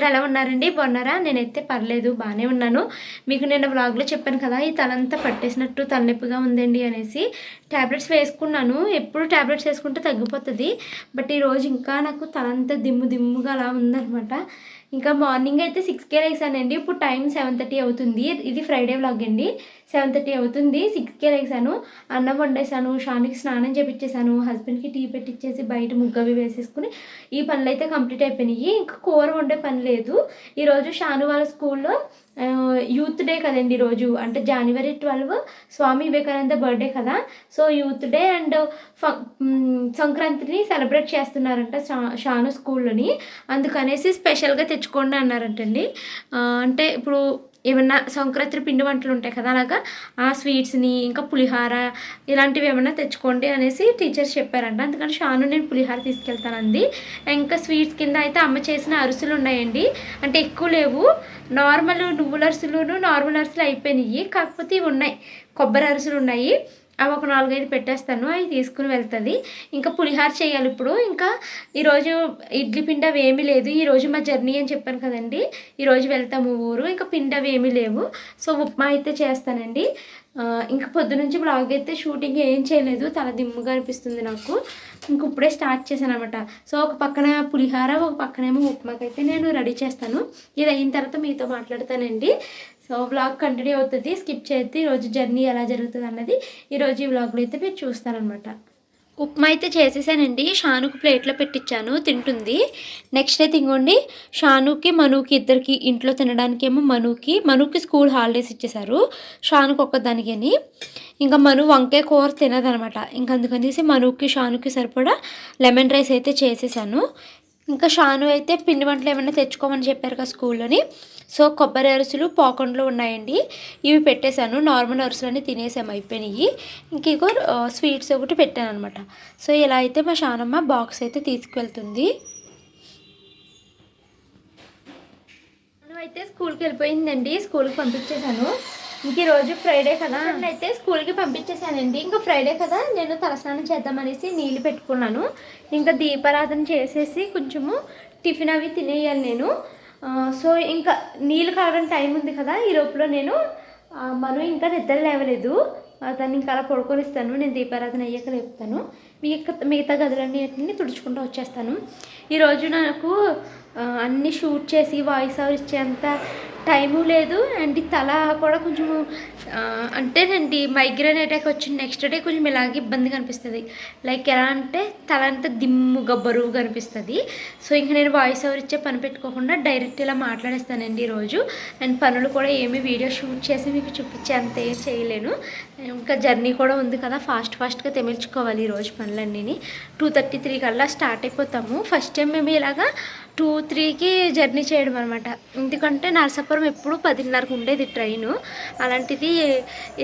అందరూ ఎలా ఉన్నారండి? బాగున్నారా? నేనైతే పర్లేదు బాగానే ఉన్నాను. మీకు నేను వ్లాగ్లో చెప్పాను కదా ఈ తలంతా పట్టేసినట్టు తలనొప్పిగా ఉందండి అనేసి. ట్యాబ్లెట్స్ వేసుకున్నాను. ఎప్పుడు ట్యాబ్లెట్స్ వేసుకుంటే తగ్గిపోతుంది. బట్ ఈరోజు ఇంకా నాకు తలంతా దిమ్ము దిమ్ముగా అలా ఉందనమాట ఇంకా మార్నింగ్ అయితే సిక్స్కే లేసానండి. ఇప్పుడు టైం సెవెన్ థర్టీ అవుతుంది. ఇది ఫ్రైడే వ్లాగ్ అండి. సెవెన్ థర్టీ అవుతుంది. సిక్స్కే లేసాను. అన్నం వండేసాను. షానికి స్నానం చేపించేసాను హస్బెండ్కి టీ పెట్టించేసి బయట ముగ్గవి వేసేసుకుని ఈ పనులు అయితే కంప్లీట్ అయిపోయినాయి. ఇంకా కూర వండే పని లేదు. ఈరోజు షాను వాళ్ళ స్కూల్లో యూత్ డే కదండి రోజు? అంటే జనవరి ట్వెల్వ్ స్వామి వివేకానంద బర్త్డే కదా? సో యూత్ డే అండ్ ఫ- సంక్రాంతిని సెలబ్రేట్ చేస్తున్నారంట షా- షాను స్కూల్లోని. అందుకనేసి స్పెషల్గా తెచ్చుకోండి అన్నారంటండి. అంటే ఇప్పుడు ఏమన్నా సంక్రాంతి పిండి వంటలు ఉంటాయి కదా అలాగా? ఆ స్వీట్స్ని ఇంకా పులిహార ఇలాంటివి ఏమన్నా తెచ్చుకోండి అనేసి టీచర్స్ చెప్పారంట. అందుకని షాను నేను పులిహార తీసుకెళ్తానంది. ఇంకా స్వీట్స్ కింద అయితే అమ్మ చేసిన అరుసులు ఉన్నాయండి. అంటే ఎక్కువ లేవు. నార్మల్ నువ్వుల అరిసెలును నార్మల్ అరిసెలు అయిపోయినాయి కాకపోతే ఇవి ఉన్నాయి. కొబ్బరి అరిసెలు ఉన్నాయి. అవి ఒక నాలుగైదు పెట్టేస్తాను అవి తీసుకుని వెళ్తుంది. ఇంకా పులిహార చేయాలి ఇప్పుడు. ఇంకా ఈరోజు ఇడ్లీ పిండి అవి ఏమీ లేదు. ఈరోజు మా జర్నీ అని చెప్పాను కదండి. ఈరోజు వెళ్తాము ఊరు. ఇంకా పిండి అవి ఏమీ లేవు. సో ఉప్మా అయితే చేస్తానండి. ఇంక పొద్దు నుంచి బ్లాగ్ అయితే షూటింగ్ ఏం చేయలేదు. చాలా దిమ్ముగా అనిపిస్తుంది నాకు. ఇంక ఇప్పుడే స్టార్ట్ చేశాను అనమాట సో ఒక పక్కన పులిహార ఒక పక్కనేమో ఉప్మాకైతే నేను రెడీ చేస్తాను. ఇది అయిన తర్వాత మీతో మాట్లాడతానండి. సో వ్లాగ్ కంటిన్యూ అవుతుంది. స్కిప్ చేస్తే ఈరోజు జర్నీ ఎలా జరుగుతుంది అన్నది ఈరోజు ఈ వ్లాగ్లో అయితే మీరు చూస్తారనమాట ఉప్మా అయితే చేసేసానండి. షానుకు ప్లేట్లో పెట్టించాను తింటుంది. నెక్స్ట్ అయితే ఇంకోండి షానుకి మనుకి ఇద్దరికి ఇంట్లో తినడానికి ఏమో మనుకి మనుకి స్కూల్ హాలిడేస్ ఇచ్చేశారు. షానుకి ఒక్కదానికి అని ఇంకా మను వంకాయ కూర తినదనమాట. ఇంకా అందుకనేసి మనుకి షానుకి సరిపడా లెమన్ రైస్ అయితే చేసేసాను. ఇంకా షాను అయితే పిండి వంటలు ఏమైనా తెచ్చుకోమని చెప్పారు కదా స్కూల్లోని. సో కొబ్బరి అరిసెలు పాకండ్లు ఉన్నాయండి. ఇవి పెట్టేశాను. నార్మల్ అరిసెలు అన్నీ తినేసాము అయిపోయినాయి. ఇంక ఇగో ఆ, స్వీట్స్ ఒకటి పెట్టాను అనమాట సో ఇలా అయితే మా షానమ్మ బాక్స్ అయితే తీసుకువెళ్తుంది. అయితే స్కూల్కి వెళ్ళిపోయిందండి. స్కూల్కి పంపించేశాను. ఇంక ఈరోజు ఫ్రైడే కదా. అయితే స్కూల్కి పంపించేశానండి. ఇంకా ఫ్రైడే కదా. నేను తలస్నానం చేద్దామనేసి నీళ్ళు పెట్టుకున్నాను. ఇంకా దీపారాధన చేసేసి కొంచెము టిఫిన్ అవి తినేయాలి నేను. సో ఇంకా నీళ్ళు కావడం టైం ఉంది కదా ఈ లోపల నేను మనం మను ఇంకా నిద్ర లేవలేదు. దాన్ని ఇంకా అలా పడుకొనిస్తాను నేను దీపారాధన అయ్యాక లేపుతాను. మిగతా మిగతా గదులన్నిటిని తుడుచుకుంటూ వచ్చేస్తాను. ఈరోజు నాకు అన్నీ షూట్ చేసి వాయిస్ ఓవర్ ఇచ్చేంత టైము లేదు. అండ్ తల కూడా కొంచెము అంటేనండి మైగ్రేన్ అటాక్ వచ్చిన నెక్స్ట్ డే కొంచెం ఇలాగే ఇబ్బంది కనిపిస్తుంది లైక్ ఎలా అంటే తల అంతా దిమ్ముగా బరువు కనిపిస్తుంది సో ఇంకా నేను వాయిస్ ఓవర్ ఇచ్చే పని పెట్టుకోకుండా డైరెక్ట్ ఇలా మాట్లాడేస్తానండి ఈరోజు. అండ్ పనులు కూడా ఏమి వీడియో షూట్ చేసి మీకు చూపించే అంత ఏం చేయలేను. ఇంకా జర్నీ కూడా ఉంది కదా ఫాస్ట్ ఫాస్ట్గా తెమిల్చుకోవాలి ఈరోజు పనులన్నీ టూ థర్టీ త్రీ కల్లా స్టార్ట్ అయిపోతాము. ఫస్ట్ టైం మేము ఇలాగా టూ త్రీకి జర్నీ చేయడం అనమాట ఎందుకంటే నరసాపురం ఎప్పుడు పదిన్నరకు ఉండేది ట్రైను. అలాంటిది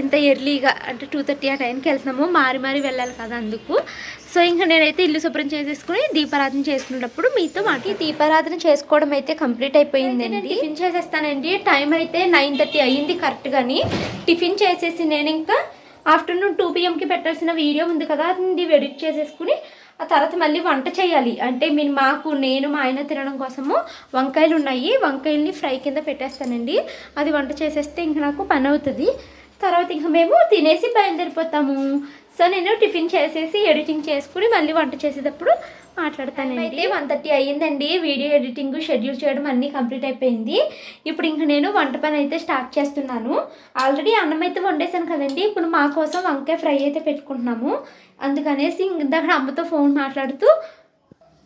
ఇంత ఎర్లీగా అంటే టూ థర్టీ ఆ టైంకి వెళ్తున్నాము. మారి మారి వెళ్ళాలి కదా అందుకు. సో ఇంకా నేనైతే ఇల్లు శుభ్రం చేసేసుకుని దీపారాధన చేసుకునేటప్పుడు మీతో మాకు దీపారాధన చేసుకోవడం అయితే కంప్లీట్ అయిపోయిందండి. టిఫిన్ చేసేస్తానండి. టైం అయితే నైన్ థర్టీ అయ్యింది కరెక్ట్గాని టిఫిన్ చేసేసి నేను ఇంకా ఆఫ్టర్నూన్ టూ పిఎంకి పెట్టాల్సిన వీడియో ఉంది కదా అది ఎడిట్ చేసేసుకుని ఆ తర్వాత మళ్ళీ వంట చేయాలి. అంటే మీరు మాకు నేను మా ఆయన తినడం కోసము వంకాయలు ఉన్నాయి. వంకాయల్ని ఫ్రై కింద పెట్టేస్తానండి. అది వంట చేసేస్తే ఇంక నాకు పని అవుతుంది. తర్వాత ఇంక మేము తినేసి బయలుదేరిపోతాము. సో నేను టిఫిన్ చేసేసి ఎడిటింగ్ చేసుకుని మళ్ళీ వంట చేసేటప్పుడు మాట్లాడతానండి. అయితే వన్ థర్టీ అయ్యిందండి. వీడియో ఎడిటింగ్ షెడ్యూల్ చేయడం అన్నీ కంప్లీట్ అయిపోయింది. ఇప్పుడు ఇంక నేను వంట పని అయితే స్టార్ట్ చేస్తున్నాను. ఆల్రెడీ అన్నం అయితే వండేసాను కదండి. ఇప్పుడు మా కోసం వంకాయ ఫ్రై అయితే పెట్టుకుంటున్నాము. అందుకనేసి ఇందాక అమ్మతో ఫోన్ మాట్లాడుతూ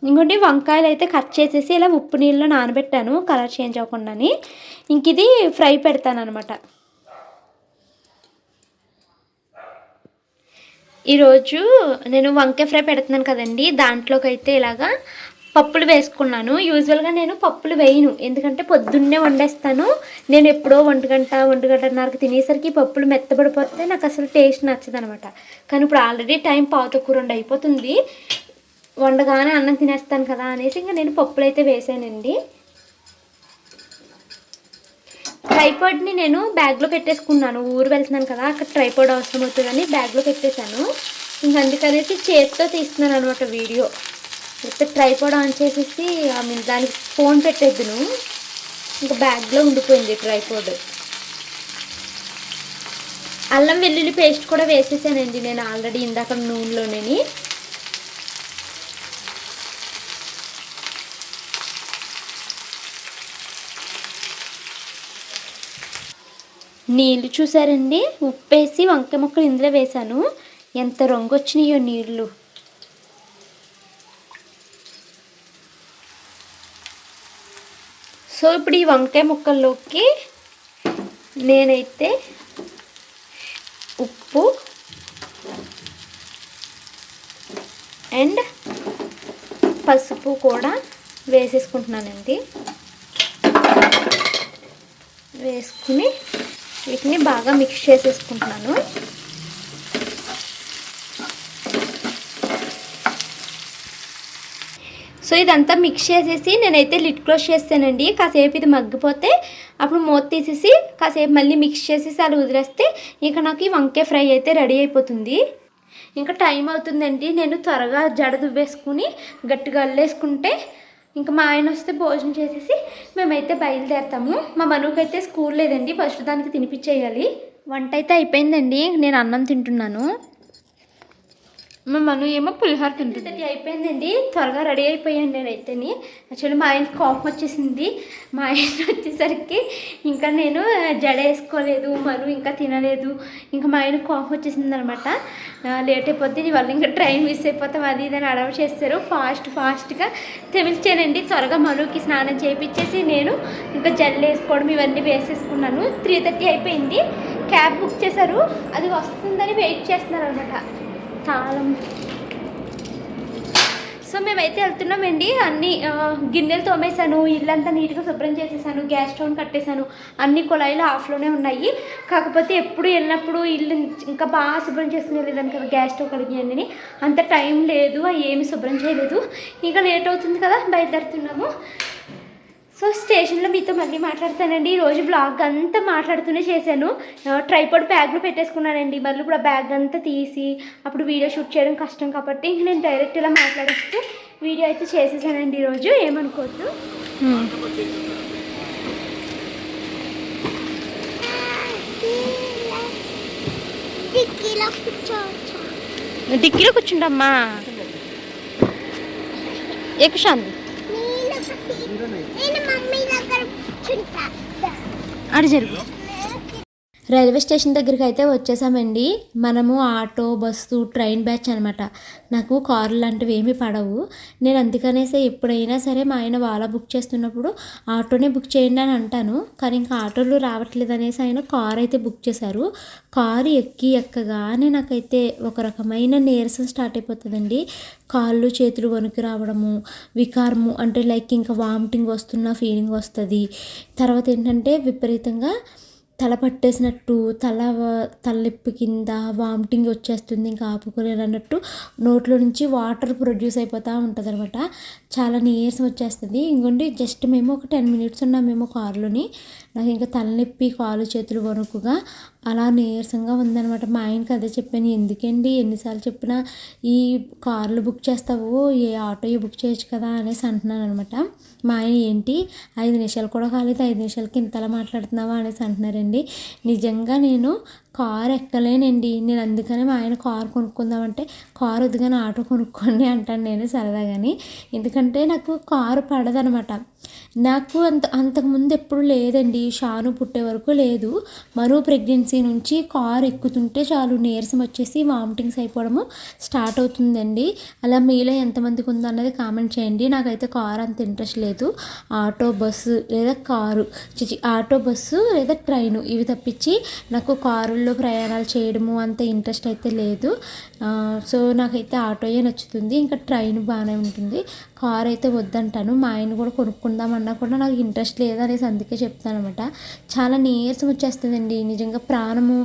ఇంకోటి వంకాయలు అయితే కట్ చేసేసి ఇలా ఉప్పు నీళ్ళలో నానబెట్టాను. కలర్ చేంజ్ అవ్వకుండాని. ఇంక ఇది ఫ్రై పెడతాను అనమాట ఈరోజు నేను వంకాయ ఫ్రై పెడుతున్నాను కదండి. దాంట్లోకి అయితే ఇలాగా పప్పులు వేసుకున్నాను. యూజువల్గా నేను పప్పులు వేయను. ఎందుకంటే పొద్దున్నే వండేస్తాను. నేను ఎప్పుడో ఒంటి గంట ఒంటి గంటన్నరకు తినేసరికి పప్పులు మెత్తబడిపోతే నాకు అసలు టేస్ట్ నచ్చదు అనమాట కానీ ఇప్పుడు ఆల్రెడీ టైం పావుతక్కువ రెండు అయిపోతుంది. వండగానే అన్నం తినేస్తాను కదా అనేసి ఇంకా నేను పప్పులు అయితే వేసానండి. ట్రైపాడ్ని నేను బ్యాగ్లో పెట్టేసుకున్నాను. ఊరు వెళ్తున్నాను కదా అక్కడ ట్రైపాడ్ అవసరం అవుతుందని బ్యాగ్లో పెట్టేశాను. ఇంక అందుకనేసి చేతితో తీస్తున్నాను అనమాట వీడియో. అయితే ట్రైపాడ్ ఆన్ చేసేసి దానికి ఫోన్ పెట్టేద్దును. ఇంకా బ్యాగ్లో ఉండిపోయింది ట్రైపాడ్. అల్లం వెల్లుల్లి పేస్ట్ కూడా వేసేసానండి నేను ఆల్రెడీ ఇందాక నూనెలోనే నీళ్ళు చూసారండి ఉప్పేసి వంకాయ ముక్కలు ఇందులో వేశాను. ఎంత రంగు వచ్చినాయో నీళ్ళు సో ఇప్పుడు ఈ వంకాయ ముక్కల్లోకి నేనైతే ఉప్పు అండ్ పసుపు కూడా వేసేసుకుంటున్నానండి. వేసుకుని వీటిని బాగా మిక్స్ చేసేసుకుంటున్నాను. సో ఇదంతా మిక్స్ చేసేసి నేనైతే లిడ్ క్లోజ్ చేస్తానండి. కాసేపు ఇది మగ్గిపోతే అప్పుడు మూత తీసేసి కాసేపు మళ్ళీ మిక్స్ చేసేసి అది వదిలేస్తే ఇంకా నాకు ఈ వంకాయ ఫ్రై అయితే రెడీ అయిపోతుంది. ఇంకా టైం అవుతుందండి. నేను త్వరగా జడ దువ్వేసుకుని గట్టిగా అల్లేసుకుంటే ఇంకా మా ఆయన వస్తే భోజనం చేసేసి మేమైతే బయలుదేరుతాము. మా మనుకైతే స్కూల్ లేదండి ఫస్ట్ దానికి తినిపించేయాలి వంట అయితే అయిపోయిందండి నేను అన్నం తింటున్నాను. మా మను ఏమో పులిహోర తింటుంది. అయిపోయిందండి. త్వరగా రెడీ అయిపోయాను నేనైతేని. యాక్చువల్లీ మా ఆయనకి కోపం వచ్చేసింది. మా ఆయన వచ్చేసరికి ఇంకా నేను జడ వేసుకోలేదు మను ఇంకా తినలేదు. ఇంకా మా ఆయన కోపం వచ్చేసింది అనమాట లేట్ అయిపోతే నీ వల్ల ఇంకా ట్రైన్ మిస్ అయిపోతాం అది ఇది అని అడవ చేస్తారు. ఫాస్ట్ ఫాస్ట్గా తెమిల్చానండి. త్వరగా మనుకి స్నానం చేయించేసి నేను ఇంకా జల్లు వేసుకోవడం ఇవన్నీ వేసేసుకున్నాను. త్రీ థర్టీ అయిపోయింది. క్యాబ్ బుక్ చేశారు. అది వస్తుందని వెయిట్ చేస్తున్నారు అనమాట తాళం. సో మేమైతే వెళ్తున్నామండి. అన్ని గిన్నెలు తోమేశాను ఇల్లంతా నీట్గా శుభ్రం చేసేసాను గ్యాస్ స్టవ్ కట్టేశాను అన్ని కుళాయిలు ఆఫ్లోనే ఉన్నాయి. కాకపోతే ఎప్పుడు వెళ్ళినప్పుడు ఇల్లు ఇంకా బాగా శుభ్రం చేసుకునే లేదని కదా గ్యాస్ స్టవ్ కడిగి అంత టైం లేదు అవి ఏమి శుభ్రం చేయలేదు. ఇంకా లేట్ అవుతుంది కదా బయలుదేరుతున్నాము. సో స్టేషన్లో మీతో మళ్ళీ మాట్లాడతానండి. ఈరోజు బ్లాగ్ అంతా మాట్లాడుతూనే చేశాను. ట్రైపాడ్ బ్యాగ్లో పెట్టేసుకున్నానండి. మళ్ళీ ఇప్పుడు ఆ బ్యాగ్ అంతా తీసి అప్పుడు వీడియో షూట్ చేయడం కష్టం కాబట్టి ఇంక నేను డైరెక్ట్ ఇలా మాట్లాడేస్తూ వీడియో అయితే చేసేసానండి ఈరోజు ఏమనుకోవద్దు. డిక్కీలో కూర్చుండమ్మా. ఎక్కుశాంది నేను ఒక సీట్ నేను మమ్మీ దగ్గర కూర్చుంటా అడి జరుగు రైల్వే స్టేషన్ దగ్గరికి అయితే వచ్చేసామండి. మనము ఆటో బస్సు ట్రైన్ బ్యాచ్ అనమాట నాకు కార్లు లాంటివి ఏమీ పడవు. నేను అందుకనేసే ఎప్పుడైనా సరే మా ఆయన వాళ్ళ బుక్ చేస్తున్నప్పుడు ఆటోనే బుక్ చేయండి అని అంటాను. కానీ ఇంకా ఆటోలు రావట్లేదు అనేసి ఆయన కార్ అయితే బుక్ చేశారు. కారు ఎక్కి ఎక్కగానే నాకైతే ఒక రకమైన నీరసం స్టార్ట్ అయిపోతుందండి. కాళ్ళు చేతులు వణుకు రావడము వికారము అంటే లైక్ ఇంకా వామిటింగ్ వస్తున్న ఫీలింగ్ వస్తుంది. తర్వాత ఏంటంటే విపరీతంగా తల పట్టేసినట్టు తల తలనొప్పి కింద వామిటింగ్ వచ్చేస్తుంది ఇంకా ఆపుకోలేరు అన్నట్టు నోట్లో నుంచి వాటర్ ప్రొడ్యూస్ అయిపోతూ ఉంటుంది అనమాట చాలా నీరసం వచ్చేస్తుంది. ఇంకోండి జస్ట్ మేము ఒక టెన్ మినిట్స్ ఉన్నాం మేము కారులోని. నాకు ఇంకా తలనొప్పి కాలు చేతులు వణుకుగా అలా నీరసంగా ఉందన్నమాట. మా ఆయనకి అదే చెప్పాను. ఎందుకండి? ఎన్నిసార్లు చెప్పినా ఈ కార్లు బుక్ చేస్తావు? ఏ ఆటో బుక్ చేయొచ్చు కదా? అనేసి అంటున్నాను అనమాట మా ఆయన ఏంటి? ఐదు నిమిషాలు కూడా కాలేదు. ఐదు నిమిషాలకి ఇంతలా మాట్లాడుతున్నావా? అనేసి అంటున్నారండి. నిజంగా నేను కారు ఎక్కలేనండి. నేను అందుకనే మా ఆయన కారు కొనుక్కుందామంటే కారు వద్దుగానే ఆటో కొనుక్కోండి అంటాను నేను సరదాగాని. ఎందుకంటే నాకు కారు పడదనమాట. నాకు అంత అంతకుముందు ఎప్పుడు లేదండి. షాను పుట్టే వరకు లేదు. మరో ప్రెగ్నెన్సీ నుంచి కారు ఎక్కుతుంటే చాలు నీరసం వచ్చేసి వామిటింగ్స్ అయిపోవడము స్టార్ట్ అవుతుందండి. అలా మీలో ఎంతమందికి ఉందో అన్నది కామెంట్ చేయండి. నాకైతే కారు అంత ఇంట్రెస్ట్ లేదు. ఆటో బస్సు లేదా కారు చిచి ఆటో బస్సు లేదా ట్రైను ఇవి తప్పించి నాకు కారు కారుల్లో ప్రయాణాలు చేయడము అంత ఇంట్రెస్ట్ అయితే లేదు. సో నాకైతే ఆటోయే నచ్చుతుంది. ఇంకా ట్రైన్ బాగానే ఉంటుంది. కార్ అయితే వద్దంటాను. మా ఆయన కూడా కొనుక్కుందామన్నా కూడా నాకు ఇంట్రెస్ట్ లేదు అనేసి అందుకే చెప్తాను అనమాట చాలా నీరసం వచ్చేస్తుందండి. నిజంగా ప్రాణము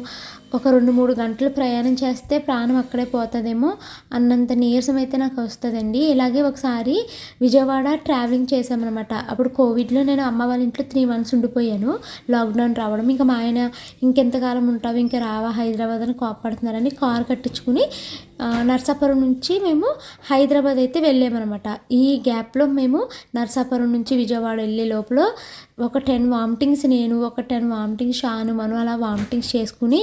ఒక రెండు మూడు గంటలు ప్రయాణం చేస్తే ప్రాణం అక్కడే పోతుందేమో అన్నంత నీరసం అయితే నాకు వస్తుందండి. ఇలాగే ఒకసారి విజయవాడ ట్రావెలింగ్ చేశామన్నమాట. అప్పుడు కోవిడ్లో నేను అమ్మ వాళ్ళ ఇంట్లో త్రీ మంత్స్ ఉండిపోయాను. లాక్డౌన్ రావడం ఇంకా మా ఆయన ఇంకెంతకాలం ఉంటావు ఇంకా రావా హైదరాబాద్ అని కోపడుతున్నారని కార్ కట్టించుకుని నర్సాపురం నుంచి మేము హైదరాబాద్ అయితే వెళ్ళామన్నమాట. ఈ గ్యాప్లో మేము నర్సాపురం నుంచి విజయవాడ వెళ్ళే లోపల ఒక టెన్ వామిటింగ్స్ నేను ఒక టెన్ వామిటింగ్స్ షాను మనం అలా వామిటింగ్స్ చేసుకుని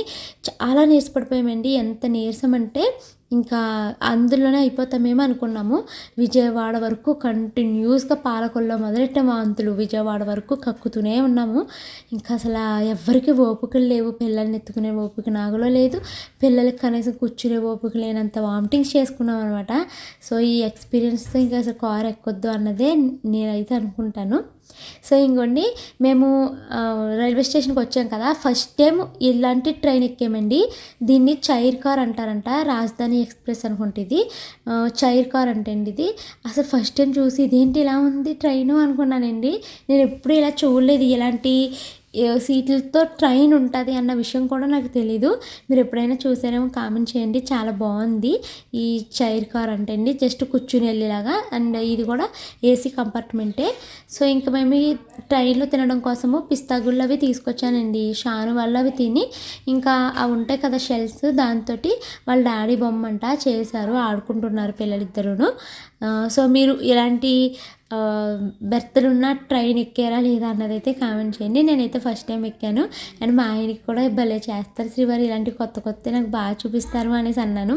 చాలా నీరసపడిపోయామండి. ఎంత నీరసం అంటే ఇంకా అందులోనే అయిపోతామేమో అనుకున్నాము. విజయవాడ వరకు కంటిన్యూస్గా పాలకొల్లో మొదలెట్ట. వాంతులు విజయవాడ వరకు కక్కుతూనే ఉన్నాము. ఇంకా అసలు ఎవరికి ఓపికలు లేవు. పిల్లల్ని ఎత్తుకునే ఓపిక నాగులో లేదు. పిల్లలకి కనీసం కూర్చునే ఓపిక లేనంత వామిటింగ్స్ చేసుకున్నాం అనమాట సో ఈ ఎక్స్పీరియన్స్తో ఇంకా అసలు కార్ ఎక్కొద్దు అన్నదే నేనైతే అనుకుంటాను. సో ఇంకోండి మేము రైల్వే స్టేషన్కి వచ్చాం కదా ఫస్ట్ టైం ఇలాంటి ట్రైన్ ఎక్కామండి. దీన్ని చైర్ కార్ అంటారంట రాజధాని ఎక్స్ప్రెస్ అనుకుంటే ఇది చైర్ కార్ అంటే అండి ఇది. అసలు ఫస్ట్ టైం చూసి ఇదేంటి ఇలా ఉంది ట్రైన్ అనుకున్నానండి. నేను ఎప్పుడు ఇలా చూడలేదు ఇలాంటి సీట్లతో ట్రైన్ ఉంటుంది అన్న విషయం కూడా నాకు తెలీదు. మీరు ఎప్పుడైనా చూసారేమో కామెంట్ చేయండి. చాలా బాగుంది. ఈ చైర్ కార్ అంటే అండి జస్ట్ కూర్చుని వెళ్ళేలాగా అండ్ ఇది కూడా ఏసీ కంపార్ట్మెంటే. సో ఇంకా మేము ఈ ట్రైన్లో తినడం కోసము పిస్తాగుళ్ళు అవి తీసుకొచ్చానండి. షాను వాళ్ళు అవి తిని ఇంకా అవి ఉంటాయి కదా షెల్స్ దాంతో వాళ్ళ డాడీ బొమ్మ అంట చేశారు. ఆడుకుంటున్నారు పిల్లలిద్దరూను. సో మీరు ఇలాంటి బెర్తలు ఉన్న ట్రైన్ ఎక్కారా లేదా అన్నది అయితే కామెంట్ చేయండి. నేనైతే ఫస్ట్ టైం ఎక్కాను. అండ్ మా ఆయనకి కూడా భలే చేస్తారు. శ్రీవారి ఇలాంటి కొత్త కొత్త నాకు బాగా చూపిస్తారు అనేసి అన్నాను.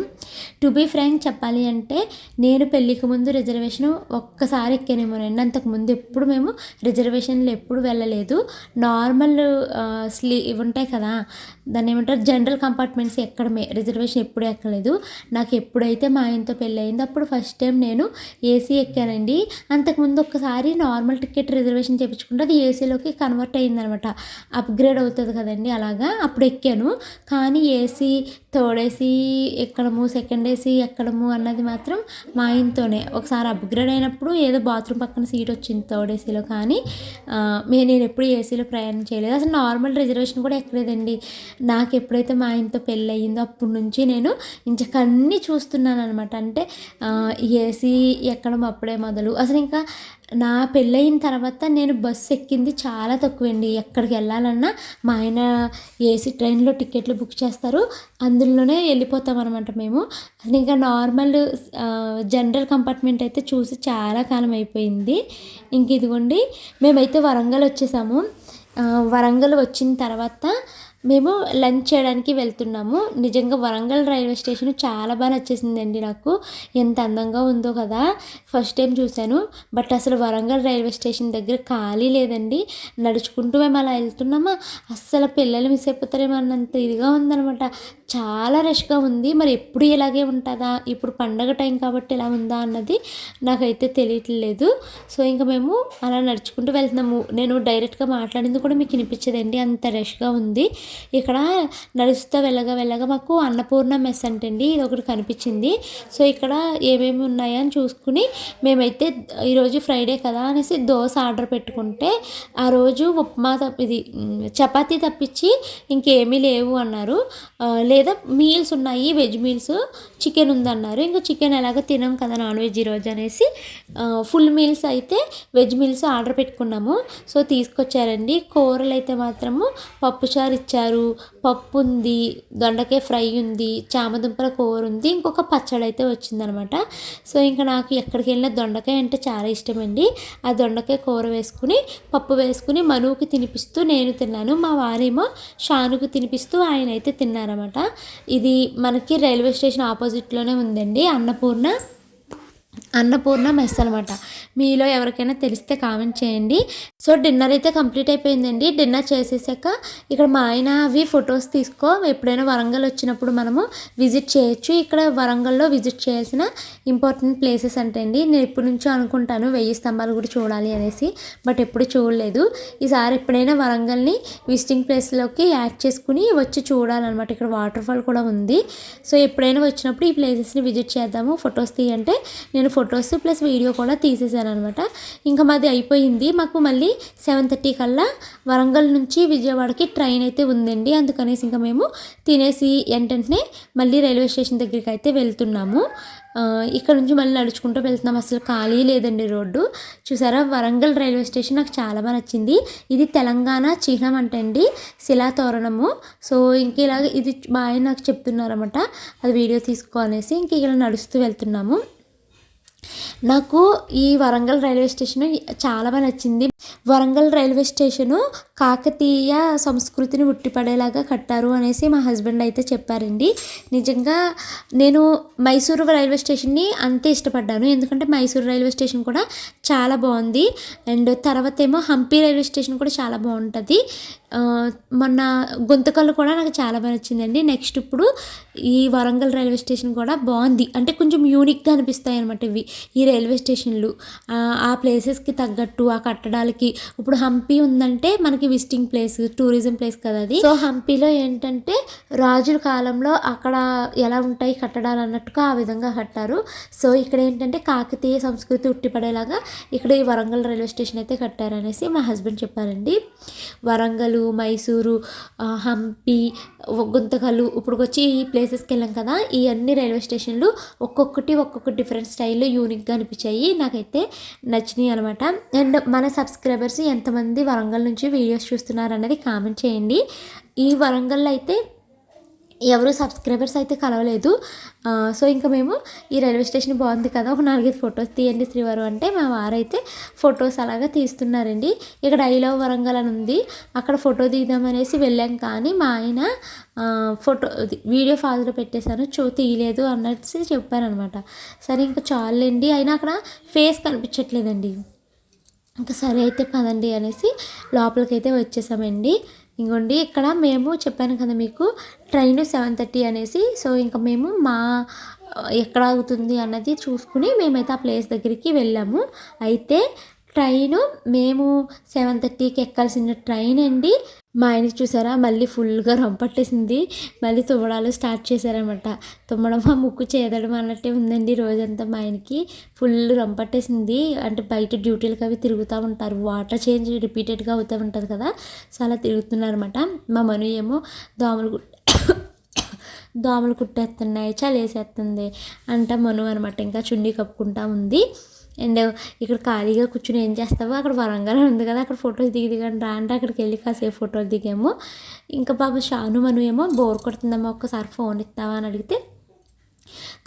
టు బీ ఫ్రాంక్ చెప్పాలి అంటే నేను పెళ్ళికి ముందు రిజర్వేషన్ ఒక్కసారి ఎక్కానేమోనండి అంతకు ముందు ఎప్పుడు మేము రిజర్వేషన్లు ఎప్పుడు వెళ్ళలేదు. నార్మల్ స్లీ ఇవి ఉంటాయి కదా దాన్ని ఏమంటారు జనరల్ కంపార్ట్మెంట్స్ ఎక్కడమే రిజర్వేషన్ ఎప్పుడు ఎక్కలేదు. నాకు ఎప్పుడైతే మా ఆయనతో పెళ్ళి అయింది అప్పుడు ఫస్ట్ టైం నేను ఏసీ ఎక్కానండి. అంతకుముందు ఒకసారి నార్మల్ టికెట్ రిజర్వేషన్ చేయించుకుంటే అది ఏసీలోకి కన్వర్ట్ అయ్యిందనమాట. అప్గ్రేడ్ అవుతుంది కదండి అలాగా అప్పుడు ఎక్కాను. కానీ ఏసీ థర్డ్ ఏసీ ఎక్కడము సెకండ్ ఏసీ ఎక్కడము అన్నది మాత్రం మా ఆయనతోనే ఒకసారి అప్గ్రేడ్ అయినప్పుడు ఏదో బాత్రూమ్ పక్కన సీట్ వచ్చింది థర్డ్ ఏసీలో కానీ మే నేను ఎప్పుడు ఏసీలో ప్రయాణం చేయలేదు. అసలు నార్మల్ రిజర్వేషన్ కూడా ఎక్కలేదండి. నాకు ఎప్పుడైతే మా ఆయనతో పెళ్ళి అయ్యిందో అప్పటి నుంచి నేను ఇంచక అన్నీ చూస్తున్నాను అనమాట అంటే ఏసీ ఎక్కడం అప్పుడే మొదలు. అసలు ఇంకా నా పెళ్ళయిన తర్వాత నేను బస్సు ఎక్కింది చాలా తక్కువండి. ఎక్కడికి వెళ్ళాలన్నా మా ఆయన ఏసీ ట్రైన్లో టికెట్లు బుక్ చేస్తారు. అందులోనే వెళ్ళిపోతాం అనమాట మేము. అసలు ఇంకా నార్మల్ జనరల్ కంపార్ట్మెంట్ అయితే చూసి చాలా కాలం అయిపోయింది. ఇంక ఇదిగోండి మేమైతే వరంగల్ వచ్చేసాము. వరంగల్ వచ్చిన తర్వాత మేము లంచ్ చేయడానికి వెళ్తున్నాము. నిజంగా వరంగల్ రైల్వే స్టేషన్ చాలా బాగా నచ్చేసిందండి నాకు. ఎంత అందంగా ఉందో కదా. ఫస్ట్ టైం చూశాను. బట్ అసలు వరంగల్ రైల్వే స్టేషన్ దగ్గర ఖాళీ లేదండి. నడుచుకుంటూ మేము అలా వెళ్తున్నామా? అస్సలు పిల్లలు మిస్ అయిపోతారేమో అన్నంత ఇదిగా ఉందనమాట చాలా రష్గా ఉంది. మరి ఎప్పుడు ఇలాగే ఉంటుందా? ఇప్పుడు పండగ టైం కాబట్టి ఇలా ఉందా అన్నది నాకైతే తెలియట్లేదు. సో ఇంకా మేము అలా నడుచుకుంటూ వెళ్తున్నాము. నేను డైరెక్ట్గా మాట్లాడింది కూడా మీకు వినిపించదండి. అంత రష్గా ఉంది. ఇక్కడ నడుస్తూ వెళ్ళగా వెళ్ళగా మాకు అన్నపూర్ణ మెస్ అంటండి. ఇది ఒకటి కనిపించింది. సో ఇక్కడ ఏమేమి ఉన్నాయా అని చూసుకుని మేమైతే ఈరోజు ఫ్రైడే కదా అనేసి దోశ ఆర్డర్ పెట్టుకుంటే ఆ రోజు ఉప్మా తప్ప ఇది చపాతీ తప్పించి ఇంకేమీ లేవు అన్నారు. లే లేదా మీల్స్ ఉన్నాయి వెజ్ మీల్స్ చికెన్ ఉందన్నారు. ఇంకా చికెన్ ఎలాగో తినం కదా నాన్ వెజ్ ఈరోజు అనేసి ఫుల్ మీల్స్ అయితే వెజ్ మీల్స్ ఆర్డర్ పెట్టుకున్నాము. సో తీసుకొచ్చారండి. కూరలు అయితే మాత్రము పప్పుచారు ఇచ్చారు. పప్పు ఉంది దొండకాయ ఫ్రై ఉంది చామదుంపల కూర ఉంది ఇంకొక పచ్చడి అయితే వచ్చిందనమాట. సో ఇంకా నాకు ఎక్కడికి వెళ్ళినా దొండకాయ అంటే చాలా ఇష్టం అండి ఆ దొండకాయ కూర వేసుకుని పప్పు వేసుకుని మనువుకి తినిపిస్తూ నేను తిన్నాను. మా వారేమో షానుకు తినిపిస్తూ ఆయన అయితే తిన్నారన్నమాట ఇది మనకి రైల్వే స్టేషన్ ఆపోజిట్లోనే ఉందండి అన్నపూర్ణ. అన్నపూర్ణ మెస్ అనమాట. మీలో ఎవరికైనా తెలిస్తే కామెంట్ చేయండి. సో డిన్నర్ అయితే కంప్లీట్ అయిపోయిందండి. డిన్నర్ చేసేసాక ఇక్కడ మా ఆయన అవి ఫొటోస్ తీసుకో. ఎప్పుడైనా వరంగల్ వచ్చినప్పుడు మనము విజిట్ చేయొచ్చు. ఇక్కడ వరంగల్లో విజిట్ చేయాల్సిన ఇంపార్టెంట్ ప్లేసెస్ అంటే అండి నేను ఎప్పటి నుంచో అనుకుంటాను వెయ్యి స్తంభాలు కూడా చూడాలి అనేసి బట్ ఎప్పుడు చూడలేదు. ఈసారి ఎప్పుడైనా వరంగల్ని విజిటింగ్ ప్లేస్లోకి యాడ్ చేసుకుని వచ్చి చూడాలన్నమాట. ఇక్కడ వాటర్ ఫాల్ కూడా ఉంది. సో ఎప్పుడైనా వచ్చినప్పుడు ఈ ప్లేసెస్ని విజిట్ చేద్దాము. ఫొటోస్ తీయంటే నేను నేను ఫొటోస్ ప్లస్ వీడియో కూడా తీసేసాను అనమాట ఇంకా మాది అయిపోయింది. మాకు మళ్ళీ సెవెన్ థర్టీ కల్లా వరంగల్ నుంచి విజయవాడకి ట్రైన్ అయితే ఉందండి. అందుకనేసి ఇంకా మేము తినేసి వెంటనే మళ్ళీ రైల్వే స్టేషన్ దగ్గరికి అయితే వెళ్తున్నాము. ఇక్కడ నుంచి మళ్ళీ నడుచుకుంటూ వెళ్తున్నాం. అసలు ఖాళీ లేదండి రోడ్డు. చూసారా? వరంగల్ రైల్వే స్టేషన్ నాకు చాలా బాగా నచ్చింది. ఇది తెలంగాణ చిహ్నం అంటండి. అండి శిలాతోరణము సో ఇంక ఇలాగ ఇది బాగా నాకు చెప్తున్నారన్నమాట. అది వీడియో తీసుకో అనేసి ఇంక ఇలా నడుస్తూ వెళ్తున్నాము. నాకు ఈ వరంగల్ రైల్వే స్టేషన్ చాలా బాగా నచ్చింది. వరంగల్ రైల్వే స్టేషను కాకతీయ సంస్కృతిని ఉట్టిపడేలాగా కట్టారు అనేసి మా హస్బెండ్ అయితే చెప్పారండి. నిజంగా నేను మైసూరు రైల్వే స్టేషన్ని అంతే ఇష్టపడ్డాను. ఎందుకంటే మైసూరు రైల్వే స్టేషన్ కూడా చాలా బాగుంది. అండ్ తర్వాత ఏమో హంపి రైల్వే స్టేషన్ కూడా చాలా బాగుంటుంది. మొన్న గుంతకల్లు కూడా నాకు చాలా బాగా నచ్చిందండి. నెక్స్ట్ ఇప్పుడు ఈ వరంగల్ రైల్వే స్టేషన్ కూడా బాగుంది. అంటే కొంచెం యూనిక్గా అనిపిస్తాయి అనమాట ఇవి. ఈ రైల్వే స్టేషన్లు ఆ, ప్లేసెస్కి తగ్గట్టు ఆ కట్టడాలకి. ఇప్పుడు హంపి ఉందంటే మనకి విజిటింగ్ ప్లేస్ టూరిజం ప్లేస్ కదా అది. సో హంపిలో ఏంటంటే రాజుల కాలంలో అక్కడ ఎలా ఉంటాయి కట్టడాలు అన్నట్టుగా ఆ విధంగా కట్టారు. సో ఇక్కడ ఏంటంటే కాకతీయ సంస్కృతి ఉట్టిపడేలాగా ఇక్కడ ఈ వరంగల్ రైల్వే స్టేషన్ అయితే కట్టారనేసి మా హస్బెండ్ చెప్పారండి. వరంగల్ మైసూరు హంపి గుంతకలు ఇప్పుడు వచ్చి ఈ ప్లేసెస్కి వెళ్ళాం కదా. ఈ అన్ని రైల్వే స్టేషన్లు ఒక్కొక్కటి ఒక్కొక్క డిఫరెంట్ స్టైల్లో యూనిక్గా అనిపించాయి. నాకైతే నచ్చినాయి అనమాట. అండ్ మన సబ్స్క్రైబర్స్ ఎంతమంది వరంగల్ నుంచి వీడియోస్ చూస్తున్నారు అన్నది కామెంట్ చేయండి. ఈ వరంగల్ అయితే ఎవరు సబ్స్క్రైబర్స్ అయితే కలవలేదు. సో ఇంకా మేము ఈ రైల్వే స్టేషన్ బాగుంది కదా ఒక నాలుగైదు ఫొటోస్ తీయండి శ్రీవారు అంటే మా వారైతే ఫొటోస్ అలాగా తీస్తున్నారండి. ఇక్కడ ఐ లవ్ వరంగల్ అని ఉంది అక్కడ ఫోటో తీద్దామనేసి వెళ్ళాం కానీ మా ఆయన ఫోటో వీడియో ఫాదర్ పెట్టేశాను చూ తీయలేదు అన్నట్టు చెప్పారనమాట. సరే ఇంకా చాలండి అయినా అక్కడ ఫేస్ కనిపించట్లేదండి. ఇంకా సరే అయితే పదండి అనేసి లోపలికైతే వచ్చేసామండి. ఇంకోండి ఇక్కడ మేము చెప్పాను కదా మీకు ట్రైన్ సెవెన్ థర్టీ అనేసి సో ఇంకా మేము మా ఎక్కడ ఆగుతుంది అన్నది చూసుకుని మేమైతే ఆ ప్లేస్ దగ్గరికి వెళ్ళాము. అయితే ట్రైను మేము సెవెన్ థర్టీకి ఎక్కాల్సిన ట్రైన్ అండి. మా ఆయనకి చూసారా? మళ్ళీ ఫుల్గా రొంపట్టేసింది. మళ్ళీ తుమ్మడాలు స్టార్ట్ చేశారనమాట తుమ్మడం ఆ ముక్కు చేదడం అన్నట్టే ఉందండి రోజంతా మా ఆయనకి. ఫుల్ రొంపట్టేసింది. అంటే బయట డ్యూటీలకు అవి తిరుగుతూ ఉంటారు. వాటర్ చేంజ్ రిపీటెడ్గా అవుతూ ఉంటుంది కదా? సో అలా తిరుగుతున్నారనమాట మా మను ఏమో దోమలు దోమలు కుట్టేస్తున్నాయి. చలేసేస్తుంది అంట మను అనమాట ఇంకా చుండి కప్పుకుంటా ఉంది. అండ్ ఇక్కడ ఖాళీగా కూర్చుని ఏం చేస్తావో అక్కడ వరంగల్ ఉంది కదా అక్కడ ఫొటోస్ దిగి దిగండి రా అంటే అక్కడికి వెళ్ళి కాసేపు ఫోటోలు దిగాము. ఇంకా బాబు షాను మను ఏమో బోర్ కొడుతుందమ్మా ఒక్కసారి ఫోన్ ఇస్తావా అని అడిగితే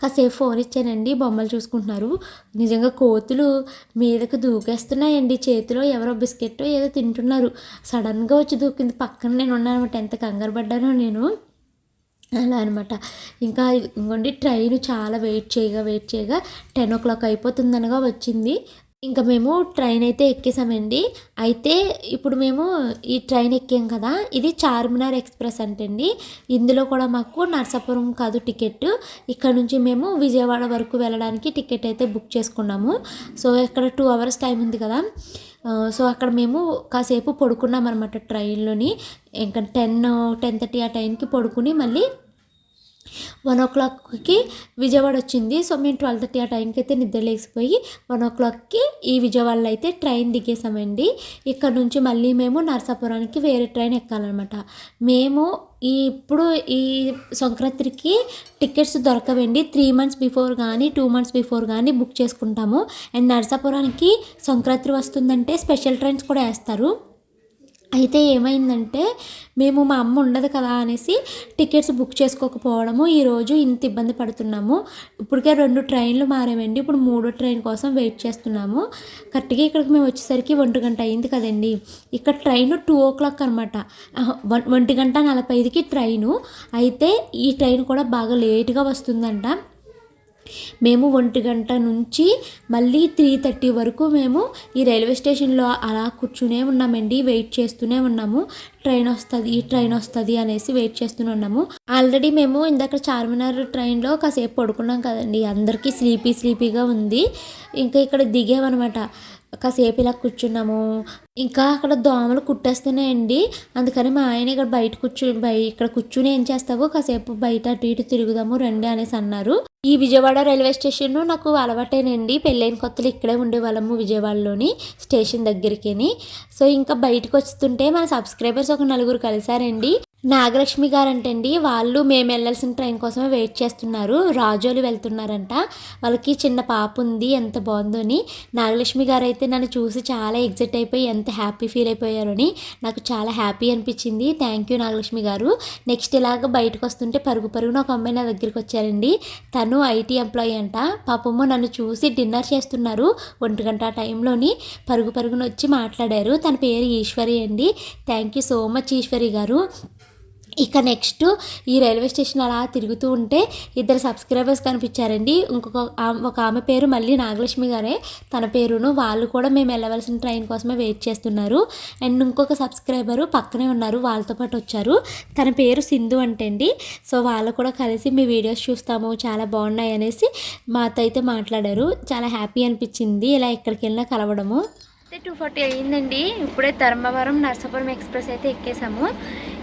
కాసేపు ఫోన్ ఇచ్చానండి బొమ్మలు చూసుకుంటున్నారు. నిజంగా కోతులు మీదకి దూకేస్తున్నాయండి చేతిలో ఎవరో బిస్కెట్ ఏదో తింటున్నారు. సడన్గా వచ్చి దూకింది. పక్కన నేను ఉన్నానమాట ఎంత కంగారు పడ్డానో నేను. అలా అనమాట ఇంకా ఇంకోండి ట్రైన్ చాలా వెయిట్ చేయగా వెయిట్ చేయగా టెన్ ఓ క్లాక్ అయిపోతుందనగా వచ్చింది. ఇంకా మేము ట్రైన్ అయితే ఎక్కేసామండి. అయితే ఇప్పుడు మేము ఈ ట్రైన్ ఎక్కాం కదా ఇది చార్మినార్ ఎక్స్ప్రెస్ అంటండి. ఇందులో కూడా మాకు నర్సాపురం కాదు టికెట్. ఇక్కడ నుంచి మేము విజయవాడ వరకు వెళ్ళడానికి టికెట్ అయితే బుక్ చేసుకున్నాము. సో ఇక్కడ టూ అవర్స్ టైం ఉంది కదా. సో అక్కడ మేము కాసేపు పడుకున్నాం అనమాట ట్రైన్లోని. ఇంకా టెన్ టెన్ థర్టీ ఆ టైంకి పడుకుని మళ్ళీ వన్ ఓ క్లాక్కి విజయవాడ వచ్చింది. సో మేము ట్వెల్వ్ థర్టీ ఆ టైంకి అయితే నిద్ర లేచిపోయి వన్ ఓ క్లాక్కి ఈ విజయవాడలో అయితే ట్రైన్ దిగేసామండి. ఇక్కడ నుంచి మళ్ళీ మేము నరసాపురానికి వేరే ట్రైన్ ఎక్కాలన్నమాట. మేము ఈ ఇప్పుడు ఈ సంక్రాంతికి టికెట్స్ దొరకవండి. త్రీ మంత్స్ బిఫోర్ కానీ టూ మంత్స్ బిఫోర్ కానీ బుక్ చేసుకుంటాము. అండ్ నరసాపురానికి సంక్రాంతి వస్తుందంటే స్పెషల్ ట్రైన్స్ కూడా వేస్తారు. అయితే ఏమైందంటే మేము మా అమ్మ ఉండదు కదా అనేసి టికెట్స్ బుక్ చేసుకోకపోవడము ఈరోజు ఇంత ఇబ్బంది పడుతున్నాము. ఇప్పటికే రెండు ట్రైన్లు మారామండి. ఇప్పుడు మూడో ట్రైన్ కోసం వెయిట్ చేస్తున్నాము. కరెక్ట్గా ఇక్కడికి మేము వచ్చేసరికి ఒంటి గంట అయింది కదండి. ఇక్కడ ట్రైన్ టూ ఓ క్లాక్ అనమాట ఒంటి గంట నలభై ఐదుకి ట్రైను. అయితే ఈ ట్రైన్ కూడా బాగా లేట్గా వస్తుందంట. మేము ఒంటి గంట నుంచి మళ్ళీ త్రీ థర్టీ వరకు మేము ఈ రైల్వే స్టేషన్లో అలా కూర్చునే ఉన్నామండి వెయిట్ చేస్తూనే ఉన్నాము. ట్రైన్ వస్తుంది ఈ ట్రైన్ వస్తుంది అనేసి వెయిట్ చేస్తూనే ఉన్నాము. ఆల్రెడీ మేము ఇందాక చార్మినార్ ట్రైన్లో కాసేపు పడుకున్నాం కదండి. అందరికీ స్లీపీ స్లీపీగా ఉంది. ఇంకా ఇక్కడ దిగామన్నమాట. కాసేపు ఇలా కూర్చున్నాము. ఇంకా అక్కడ దోమలు కుట్టేస్తున్నాయండి. అందుకని మా ఆయన ఇక్కడ బయట కూర్చు బయ ఇక్కడ కూర్చుని ఏం చేస్తావు కాసేపు బయట అటు ఇటు తిరుగుదాము రండి అనేసి అన్నారు. ఈ విజయవాడ రైల్వే స్టేషన్ నాకు అలవాటేనండి. పెళ్ళైన కొత్తలు ఇక్కడే ఉండేవాళ్ళము విజయవాడలోని స్టేషన్ దగ్గరికిని. సో ఇంకా బయటకు వస్తుంటే మన సబ్స్క్రైబర్స్ ఒక నలుగురు కలిసారండి నాగలక్ష్మి గారంటండి వాళ్ళు మేము వెళ్ళాల్సిన ట్రైన్ కోసమే వెయిట్ చేస్తున్నారు. రాజోలు వెళ్తున్నారంట. వాళ్ళకి చిన్న పాప ఉంది ఎంత బాగుందో అని. నాగలక్ష్మి గారు అయితే నన్ను చూసి చాలా ఎగ్జైట్ అయిపోయి ఎంత హ్యాపీ ఫీల్ అయిపోయారని నాకు చాలా హ్యాపీ అనిపించింది. థ్యాంక్ యూ నాగలక్ష్మి గారు. నెక్స్ట్ ఇలాగ బయటకు వస్తుంటే పరుగు పరుగున ఒక అమ్మాయి నా దగ్గరికి వచ్చారండి. తను ఐటీ ఎంప్లాయీ అంట. పాపమ్మ నన్ను చూసి డిన్నర్ చేస్తున్నారు ఒంటి గంట ఆ టైంలోని. పరుగు పరుగున వచ్చి మాట్లాడారు. తన పేరు ఈశ్వరి అండి. Thank you so much Eshwari గారు. ఇక నెక్స్ట్ ఈ రైల్వే స్టేషన్ అలా తిరుగుతూ ఉంటే ఇద్దరు సబ్స్క్రైబర్స్ కనిపించారండి. ఇంకొక ఆమె- ఒక ఆమె పేరు మళ్ళీ నాగలక్ష్మి గారే. తన పేరును వాళ్ళు కూడా మేము వెళ్ళవలసిన ట్రైన్ కోసమే వెయిట్ చేస్తున్నారు. అండ్ ఇంకొక సబ్స్క్రైబరు పక్కనే ఉన్నారు వాళ్ళతో పాటు వచ్చారు. తన పేరు సింధు అంటండి. సో వాళ్ళు కూడా కలిసి మీ వీడియోస్ చూస్తాము చాలా బాగున్నాయి అనేసి మాతో అయితే మాట్లాడారు. చాలా హ్యాపీ అనిపించింది ఇలా ఎక్కడికి వెళ్ళినా కలవడము. అయితే టూ ఫార్టీ అయ్యిందండి. ఇప్పుడే ధర్మవరం నర్సాపురం ఎక్స్ప్రెస్ అయితే ఎక్కేసాము.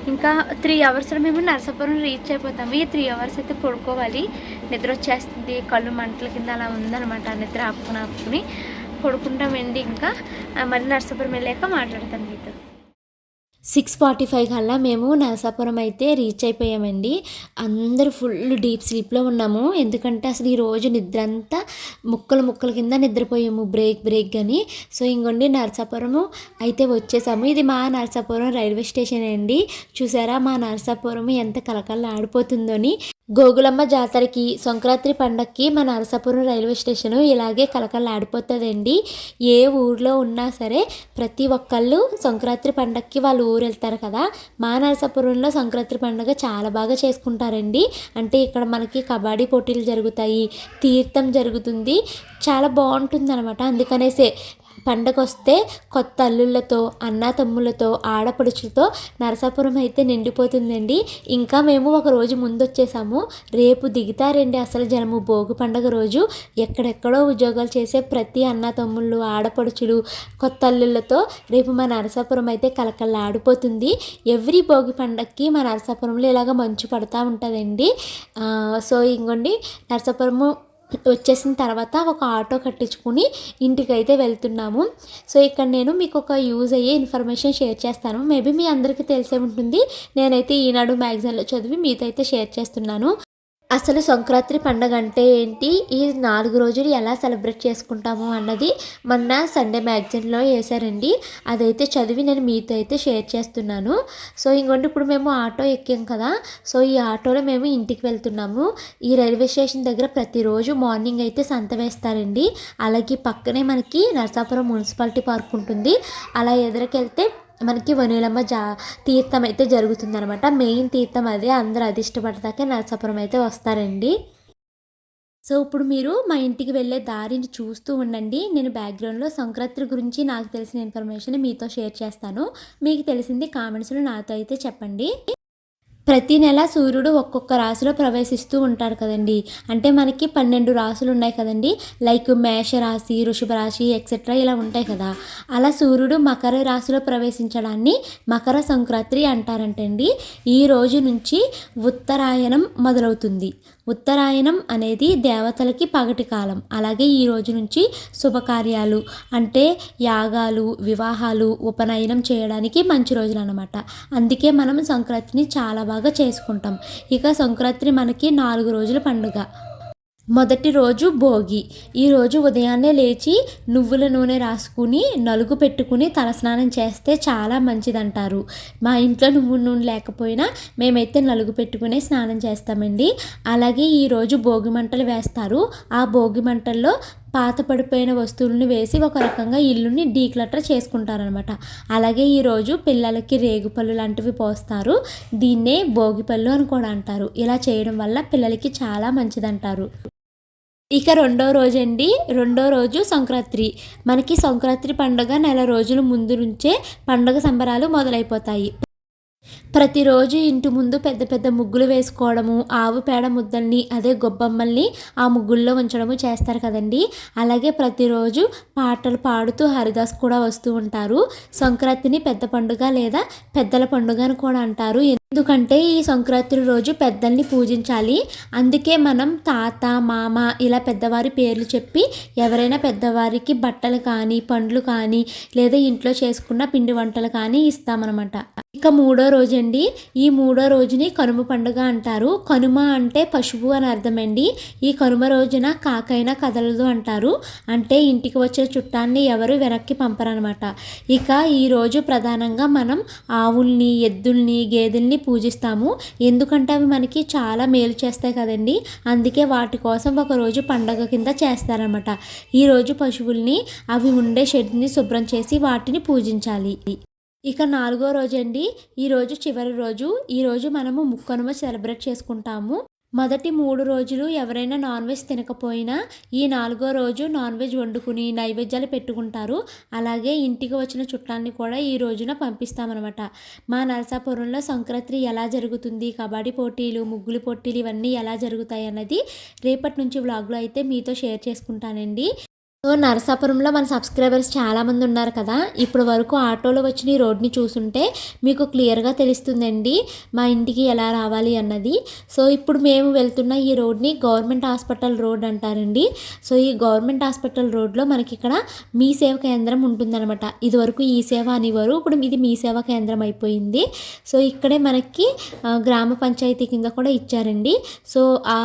ఇంకా త్రీ అవర్స్లో మేము నరసాపురం రీచ్ అయిపోతాము. ఈ త్రీ అవర్స్ అయితే పడుకోవాలి. నిద్ర వచ్చేస్తుంది. కళ్ళు మంటల కింద అలా ఉందన్నమాట. ఆ నిద్ర ఆపుకుని ఆపుకుని పడుకుంటామండి ఇంకా. మరి మళ్ళీ నర్సాపురం వెళ్ళాక మాట్లాడతాను మీతో. సిక్స్ ఫార్టీ ఫైవ్ కల్లా మేము నరసాపురం అయితే రీచ్ అయిపోయామండి. అందరూ ఫుల్ డీప్ స్లీప్లో ఉన్నాము. ఎందుకంటే అసలు ఈ రోజు నిద్ర అంతా ముక్కలు ముక్కల కింద నిద్రపోయాము. బ్రేక్ బ్రేక్ అని. సో ఇంకొండి నరసాపురము అయితే వచ్చేసాము. ఇది మా నరసాపురం రైల్వే స్టేషన్ అండి. చూసారా మా నరసాపురం ఎంత కలకల్లా అని. గోగులమ్మ జాతరకి సంక్రాంతి పండక్కి మన నరసాపురం రైల్వే స్టేషన్ ఇలాగే కలకలాడిపోతుందండి ఏ ఊర్లో ఉన్నా సరే ప్రతి ఒక్కళ్ళు సంక్రాంతి పండక్కి వాళ్ళు ఊరు వెళ్తారు కదా. మా నరసాపురంలో సంక్రాంతి పండుగ చాలా బాగా చేసుకుంటారండి. అంటే ఇక్కడ మనకి కబడ్డీ పోటీలు జరుగుతాయి తీర్థం జరుగుతుంది. చాలా బాగుంటుంది అనమాట అందుకనేసే పండగ వస్తే కొత్త అల్లుళ్ళతో అన్నా ఆడపడుచులతో నరసాపురం అయితే నిండిపోతుందండి. ఇంకా మేము ఒక రోజు ముందు వచ్చేసాము రేపు దిగుతారండి అసలు జనము భోగి పండగ రోజు. ఎక్కడెక్కడో ఉద్యోగాలు చేసే ప్రతి అన్న తమ్ముళ్ళు ఆడపడుచులు కొత్త అల్లుళ్ళతో రేపు మా నరసాపురం అయితే కలకల్లా ఆడిపోతుంది ఎవ్రీ భోగి పండగకి మా నరసాపురంలో ఇలాగ మంచు పడతా ఉంటుందండి. సో ఇంకోండి నరసాపురము వచ్చేసిన తర్వాత ఒక ఆటో కట్టించుకుని ఇంటికైతే వెళ్తున్నాము. సో ఇక్కడ నేను మీకు ఒక యూజ్ అయ్యే ఇన్ఫర్మేషన్ షేర్ చేస్తాను. మేబీ మీ అందరికీ తెలిసే ఉంటుంది. నేనైతే ఈనాడు మ్యాగజైన్లో చదివి మీతో అయితే షేర్ చేస్తున్నాను. అసలు సంక్రాంతి పండగ అంటే ఏంటి? ఈ నాలుగు రోజులు ఎలా సెలబ్రేట్ చేసుకుంటాము అన్నది మొన్న సండే మ్యాగజైన్లో వేశారండి. అదైతే చదివి నేను మీతో అయితే షేర్ చేస్తున్నాను. సో ఇంకోటి ఇప్పుడు మేము ఆటో ఎక్కాం కదా. సో ఈ ఆటోలో మేము ఇంటికి వెళ్తున్నాము. ఈ రైల్వే స్టేషన్ దగ్గర ప్రతిరోజు మార్నింగ్ అయితే సంత వేస్తారండి. అలాగే పక్కనే మనకి నరసాపురం మున్సిపాలిటీ పార్క్ ఉంటుంది. అలా ఎదురుకెళ్తే మనకి వనీలమ్మ జా తీర్థం అయితే జరుగుతుందనమాట మెయిన్ తీర్థం అదే. అందరూ అది ఇష్టపడతాకే నరసాపురం అయితే వస్తారండి. సో ఇప్పుడు మీరు మా ఇంటికి వెళ్ళే దారిని చూస్తూ ఉండండి. నేను బ్యాక్గ్రౌండ్లో సంక్రాంతి గురించి నాకు తెలిసిన ఇన్ఫర్మేషన్ మీతో షేర్ చేస్తాను. మీకు తెలిసింది కామెంట్స్లో నాతో అయితే చెప్పండి. ప్రతి నెల సూర్యుడు ఒక్కొక్క రాశిలో ప్రవేశిస్తూ ఉంటాడు కదండి. అంటే మనకి పన్నెండు రాశులు ఉన్నాయి కదండి. లైక్ మేష రాశి వృషభ రాశి ఎక్సెట్రా ఇలా ఉంటాయి కదా. అలా సూర్యుడు మకర రాశిలో ప్రవేశించడాన్ని మకర సంక్రాంతి అంటారంటండి. ఈ రోజు నుంచి ఉత్తరాయణం మొదలవుతుంది. ఉత్తరాయణం అనేది దేవతలకి పగటి కాలం. అలాగే ఈ రోజు నుంచి శుభకార్యాలు అంటే యాగాలు వివాహాలు ఉపనయనం చేయడానికి మంచి రోజులు అనమాట అందుకే మనం సంక్రాంతిని చాలా బాగా చేసుకుంటాం. ఇక సంక్రాంతి మనకి నాలుగు రోజుల పండుగ. మొదటి రోజు భోగి. ఈరోజు ఉదయాన్నే లేచి నువ్వుల నూనె రాసుకుని నలుగు పెట్టుకుని తలస్నానం చేస్తే చాలా మంచిదంటారు. మా ఇంట్లో నువ్వుల నూనె లేకపోయినా మేమైతే నలుగు పెట్టుకునే స్నానం చేస్తామండి. అలాగే ఈరోజు భోగి మంటలు వేస్తారు. ఆ భోగి మంటల్లో పాత పడిపోయిన వస్తువులను వేసి ఒక రకంగా ఇల్లుని డీక్లటర్ చేసుకుంటారనమాట అలాగే ఈరోజు పిల్లలకి రేగుపళ్ళు లాంటివి పోస్తారు. దీన్నే భోగిపళ్ళు అని కూడా అంటారు. ఇలా చేయడం వల్ల పిల్లలకి చాలా మంచిదంటారు. ఇక రెండో రోజు అండి రెండో రోజు సంక్రాంతి. మనకి సంక్రాంతి పండుగ నెల రోజుల ముందు నుంచే పండుగ సంబరాలు మొదలైపోతాయి. ప్రతిరోజు ఇంటి ముందు పెద్ద పెద్ద ముగ్గులు వేసుకోవడము ఆవు పేడ ముద్దల్ని అదే గొబ్బమ్మల్ని ఆ ముగ్గుల్లో ఉంచడము చేస్తారు కదండి. అలాగే ప్రతిరోజు పాటలు పాడుతూ హరిదాస్ కూడా వస్తూ ఉంటారు. సంక్రాంతిని పెద్ద పండుగ లేదా పెద్దల పండుగ అని కూడా అంటారు. ఎందుకంటే ఈ సంక్రాంతి రోజు పెద్దల్ని పూజించాలి. అందుకే మనం తాత మామ ఇలా పెద్దవారి పేర్లు చెప్పి ఎవరైనా పెద్దవారికి బట్టలు కానీ పండ్లు కానీ లేదా ఇంట్లో చేసుకున్న పిండి వంటలు కానీ ఇస్తామన్నమాట. ఇక మూడో రోజండి. ఈ మూడో రోజుని కనుమ పండుగ అంటారు. కనుమ అంటే పశువు అని అర్థమండి. ఈ కనుమ రోజున కాకైనా కదలదు అంటారు. అంటే ఇంటికి వచ్చే చుట్టాన్ని ఎవరు వెనక్కి పంపరనమాట. ఇక ఈరోజు ప్రధానంగా మనం ఆవుల్ని ఎద్దుల్ని గేదెల్ని పూజిస్తాము. ఎందుకంటే అవి మనకి చాలా మేలు చేస్తాయి కదండి. అందుకే వాటి కోసం ఒక రోజు పండగ కింద చేస్తారనమాట. ఈరోజు పశువుల్ని అవి ఉండే షెడ్ని శుభ్రం చేసి వాటిని పూజించాలి. ఇక నాలుగో రోజు అండి ఈరోజు చివరి రోజు. ఈరోజు మనము ముక్కనుమ సెలబ్రేట్ చేసుకుంటాము. మొదటి మూడు రోజులు ఎవరైనా నాన్ వెజ్ తినకపోయినా ఈ నాలుగో రోజు నాన్ వెజ్ వండుకుని నైవేద్యాలు పెట్టుకుంటారు. అలాగే ఇంటికి వచ్చిన చుట్టాన్ని కూడా ఈ రోజున పంపిస్తామన్నమాట. మా నరసాపురంలో సంక్రాంతి ఎలా జరుగుతుంది కబడ్డీ పోటీలు ముగ్గులు పోటీలు ఇవన్నీ ఎలా జరుగుతాయి అన్నది రేపటి నుంచి వ్లాగ్లో అయితే మీతో షేర్ చేసుకుంటానండి. సో నరసాపురంలో మన సబ్స్క్రైబర్స్ చాలామంది ఉన్నారు కదా ఇప్పుడు వరకు ఆటోలో వచ్చిన ఈ రోడ్ని చూసుంటే మీకు క్లియర్గా తెలుస్తుందండి మా ఇంటికి ఎలా రావాలి అన్నది. సో ఇప్పుడు మేము వెళ్తున్న ఈ రోడ్ని గవర్నమెంట్ హాస్పిటల్ రోడ్ అంటారండి. సో ఈ గవర్నమెంట్ హాస్పిటల్ రోడ్లో మనకి ఇక్కడ మీ సేవ కేంద్రం ఉంటుందన్నమాట. ఇదివరకు ఈ సేవ అనేవారు ఇప్పుడు ఇది మీ సేవ కేంద్రం అయిపోయింది. సో ఇక్కడే మనకి గ్రామ పంచాయతీ కింద కూడా ఇచ్చారండి. సో ఆ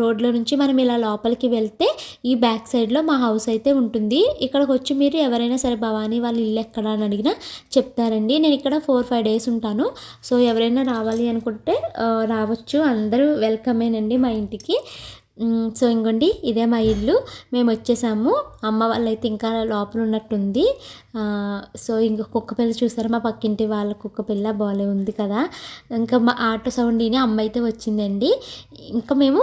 రోడ్లో నుంచి మనం ఇలా లోపలికి వెళ్తే ఈ బ్యాక్ సైడ్లో మా హౌస్ అయితే అయితే ఉంటుంది. ఇక్కడికి వచ్చి మీరు ఎవరైనా సరే భవానీ వాళ్ళ ఇల్లు ఎక్కడ అని అడిగినా చెప్తారండి. నేను ఇక్కడ ఫోర్ ఫైవ్ డేస్ ఉంటాను. సో ఎవరైనా రావాలి అనుకుంటే రావచ్చు. అందరూ వెల్కమేనండి మా ఇంటికి. సో ఇంకోండి ఇదే మా ఇల్లు. మేము వచ్చేసాము. అమ్మ వాళ్ళైతే ఇంకా లోపల ఉన్నట్టుంది సో ఇంక కుక్క పిల్ల చూసారు? మా పక్కింటి వాళ్ళ కుక్క పిల్ల బాలే ఉంది కదా. ఇంకా మా ఆటో సౌండ్ విని అమ్మ అయితే వచ్చిందండి. ఇంకా మేము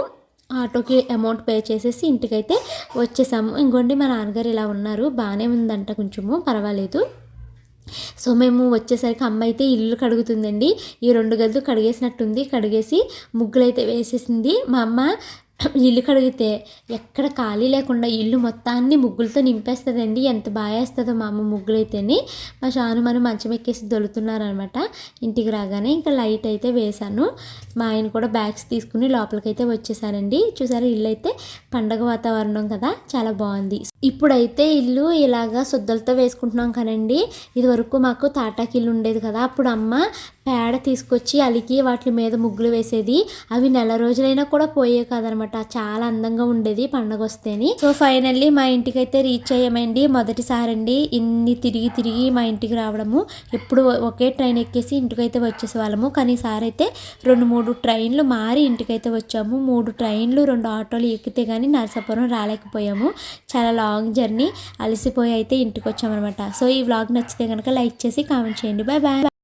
ఆటోకి అమౌంట్ పే చేసేసి ఇంటికైతే వచ్చేసాము. ఇంకోండి మా నాన్నగారు ఇలా ఉన్నారు. బాగానే ఉందంట కొంచెము పర్వాలేదు. సో మేము వచ్చేసరికి అమ్మ అయితే ఇల్లు కడుగుతుందండి. ఈ రెండు గదులు కడిగేసినట్టుంది. కడిగేసి ముగ్గులు అయితే వేసేసింది. మా అమ్మ ఇల్లు కడిగితే ఎక్కడ ఖాళీ లేకుండా ఇల్లు మొత్తాన్ని ముగ్గులతో నింపేస్తుందండి. ఎంత బాగా వేస్తుందో మా అమ్మ ముగ్గులైతేని మా షాను మనం మంచం ఎక్కేసి దొలుతున్నారనమాట. ఇంటికి రాగానే ఇంకా లైట్ అయితే వేశాను. మా ఆయన కూడా బ్యాగ్స్ తీసుకుని లోపలికైతే వచ్చేసారండి. చూసారు ఇల్లు అయితే పండగ వాతావరణం కదా చాలా బాగుంది. ఇప్పుడైతే ఇల్లు ఇలాగా శుద్ధలతో వేసుకుంటున్నాం కదండి. ఇది వరకు మాకు తాటాకి ఇల్లు ఉండేది కదా అప్పుడు అమ్మ పేడ తీసుకొచ్చి అలికి వాటి మీద ముగ్గులు వేసేది. అవి నెల రోజులైనా కూడా పోయే కాదనమాట. చాలా అందంగా ఉండేది పండగ వస్తేని సో ఫైనల్లీ మా ఇంటికి అయితే రీచ్ అయ్యామండి. మొదటిసారి అండి ఇన్ని తిరిగి తిరిగి మా ఇంటికి రావడము. ఎప్పుడు ఒకే ట్రైన్ ఎక్కేసి ఇంటికైతే వచ్చేసే వాళ్ళము కానీ ఈసారి అయితే రెండు మూడు ట్రైన్లు మారి ఇంటికైతే వచ్చాము. మూడు ట్రైన్లు రెండు ఆటోలు ఎక్కితే కానీ నరసాపురం రాలేకపోయాము. చాలా లాంగ్ జర్నీ. అలసిపోయి అయితే ఇంటికి వచ్చామన్నమాట సో ఈ వ్లాగ్ నచ్చితే కనుక లైక్ చేసి కామెంట్ చేయండి. Bye bye.